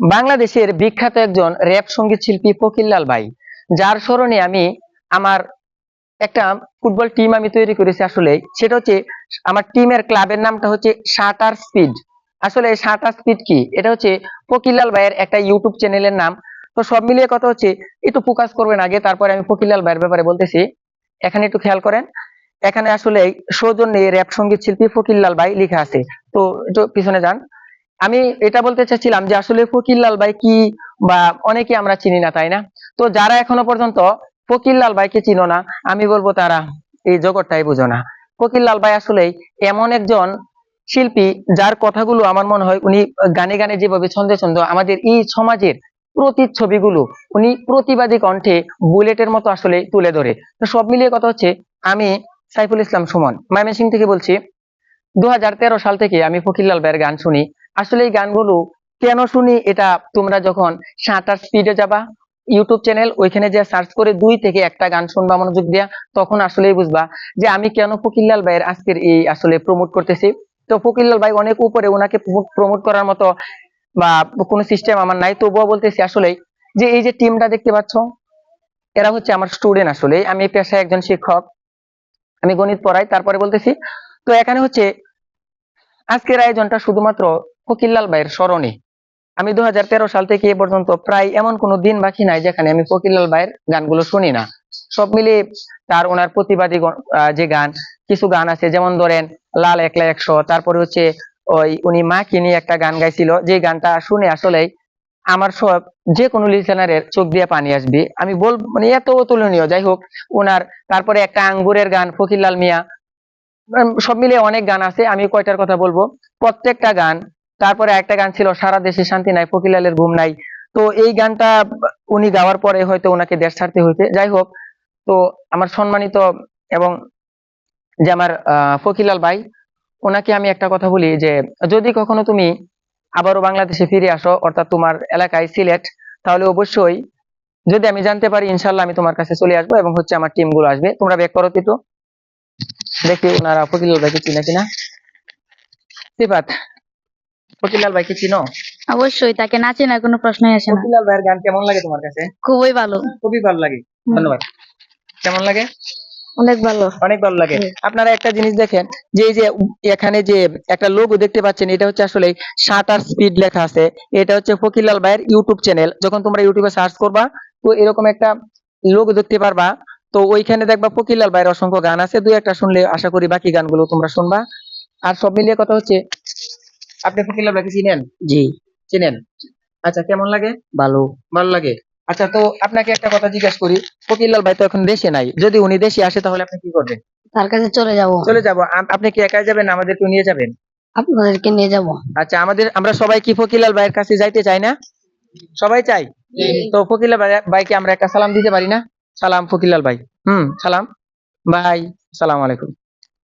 বাংলাদেশের বিখ্যাত একজন র্যাপ সংগীত শিল্পী ফকিরলাল ভাই, যার স্মরণে আমি আমার একটা ফুটবল টিম আমি তৈরি করেছি আসলে, সেটা হচ্ছে আমার টিমের ক্লাবের নামটা হচ্ছে শাটার স্পিড আসলে শাটার স্পিড কি? এটা হচ্ছে ফকিরলাল ভাইয়ের একটা ইউটিউব চ্যানেলের নাম। তো সব মিলিয়ে কথা হচ্ছে, একটু ফোকাস করবেন আগে, তারপরে আমি ফকিরলাল ভাইয়ের ব্যাপারে বলতেছি। এখানে একটু খেয়াল করেন, এখানে আসলে সৌজন্যে র্যাপ সংগীত শিল্পী ফকিরলাল ভাই লেখা আছে। তো একটু পিছনে যান। আমি এটা বলতে চাচ্ছিলাম যে আসলে ফকিরলাল ভাই কি বা অনেকে আমরা চিনি না, তাই না? তো যারা এখনও পর্যন্ত ফকিরলাল ভাইকে চিনো না, আমি বলব তারা এই জগৎটাই বুঝো না। ফকিরলাল ভাই আসলে এমন একজন শিল্পী যার কথাগুলো আমার মনে হয় উনি গানে গানে যেভাবে ছন্দে ছন্দ আমাদের এই সমাজের প্রতিচ্ছবিগুলো উনি প্রতিবাদী কণ্ঠে বুলেটের মতো আসলে তুলে ধরে। তো সব মিলিয়ে কথা হচ্ছে, আমি সাইফুল ইসলাম সুমন ময়মনসিং থেকে বলছি দু হাজার তেরো সাল থেকে আমি ফকিরলাল ভাইয়ের গান শুনি। আসলে এই গানগুলো কেন শুনি এটা তোমরা যখন সাঁতার স্পিডে যাবা ইউটিউব চ্যানেল ওইখানে যে সার্চ করে দুই থেকে একটা গান শুনবা মনোযোগ দিয়া, তখন আসলেই বুঝবা যে আমি কেন ফকিরলাল ভাইয়ের আজকের এই আসলে প্রমোট করতেছি। তো ফকিরলাল ভাই অনেক উপরে ওনাকে প্রমোট করার মতো বা কোনো সিস্টেম আমার নাই, তবুও বলতেছি আসলে যে এই যে টিমটা দেখতে পাচ্ছ, এরা হচ্ছে আমার স্টুডেন্ট আসলে আমি পেশায় একজন শিক্ষক, আমি গণিত পড়াই, তারপরে বলতেছি, তো এখানে হচ্ছে আজকের আয়োজনটা শুধুমাত্র ফকিরলাল ভাইয়ের স্মরণে। আমি দু হাজার তেরো সাল থেকে এ পর্যন্ত প্রায় এমন কোনো দিন বাকি নাই যেখানে আমি ফকিরলাল ভাইয়ের গানগুলো শুনি না। সব মিলিয়ে তার ওনার প্রতিবাদী যে গান, কিছু গান আছে, যেমন ধরেন লাল একলা একশো, তারপরে হচ্ছে ওই উনি মাকে নিয়ে একটা গান গাইছিল। যে গানটা শুনে আসলে আমার সব, যে কোনো লিসেনারের চোখ দিয়ে পানি আসবে। আমি বল মানে এত অতুলনীয়। যাই হোক, ওনার তারপরে একটা আঙ্গুরের গান ফকিরলাল মিয়া সব মিলিয়ে অনেক গান আছে। আমি কয়টার কথা বলব? প্রত্যেকটা গান তারপরে একটা গান ছিল সারা দেশে শান্তি নাই ফকিলালের ঘুম নাই। তো এই গানটা উনি গাওয়ার পরে হয়তো ওনাকে দেশ ছাড়তে হইতে। যাই হোক তো আমার সম্মানিত এবং যে আমার আহ, ফকিরলাল ভাই ওনাকে আমি একটা কথা বলি যে যদি কখনো তুমি আবারও বাংলাদেশে ফিরে আসো অর্থাৎ তোমার এলাকায় সিলেট তাহলে অবশ্যই যদি আমি জানতে পারি ইনশাল্লাহ আমি তোমার কাছে চলে আসব এবং হচ্ছে আমার টিমগুলো আসবে। তোমরা ব্যাক করো তো দেখি ওনারা ফকিরলাল ভাইকে চিনে কিনা। সিফাত। ফকিরলাল ভাইকে চিনো? অবশ্যই তাকে না চেনার কোনো প্রশ্নই আসে না। ফকিরলাল ভাইয়ের গান কেমন লাগে তোমার কাছে? খুবই ভালো। খুবই ভালো লাগে। ধন্যবাদ। কেমন লাগে? অনেক ভালো। অনেক ভালো লাগে। আপনারা একটা জিনিস দেখেন যে এই যে এখানে যে একটা লোগো দেখতে পাচ্ছেন এটা হচ্ছে আসলে শাটার স্পিড লেখা আছে। এটা হচ্ছে ফকিরলাল ভাইয়ের ইউটিউব চ্যানেল যখন তোমরা ইউটিউবে সার্চ করবা তো এরকম একটা লোগো দেখতে পারবা। তো ওইখানে দেখবা ফকিরলাল ভাইয়ের অসংখ্য গান আছে। দুই একটা শুনলে আশা করি বাকি গানগুলো তোমরা শুনবা। আর সব মিলিয়ে কথা হচ্ছে আপনি ফকিরলাল ভাইকে চিনেন? জি। চিনেন? আচ্ছা কেমন লাগে? ভালো। ভালো লাগে। আচ্ছা তো আপনাকে একটা কথা জিজ্ঞাসা করি ফকিরলাল ভাই তো এখন দেশে নাই। যদি উনি দেশে আসে তাহলে আপনি কি করবেন? তার কাছে চলে যাব। চলে যাব। আপনি কি একাই যাবেন? আমাদের একটু নিয়ে যাবেন? আপনাদেরকে নিয়ে যাব। আচ্ছা আমাদের আমরা সবাই কি ফকিরলাল ভাইয়ের কাছে যাইতে চাই না? সবাই চাই? তো ফকিরলাল ভাই- ভাইকে আমরা একটা সালাম দিতে পারি না? সালাম ফকিরলাল ভাই। হুম সালাম। ভাই সালাম আলাইকুম।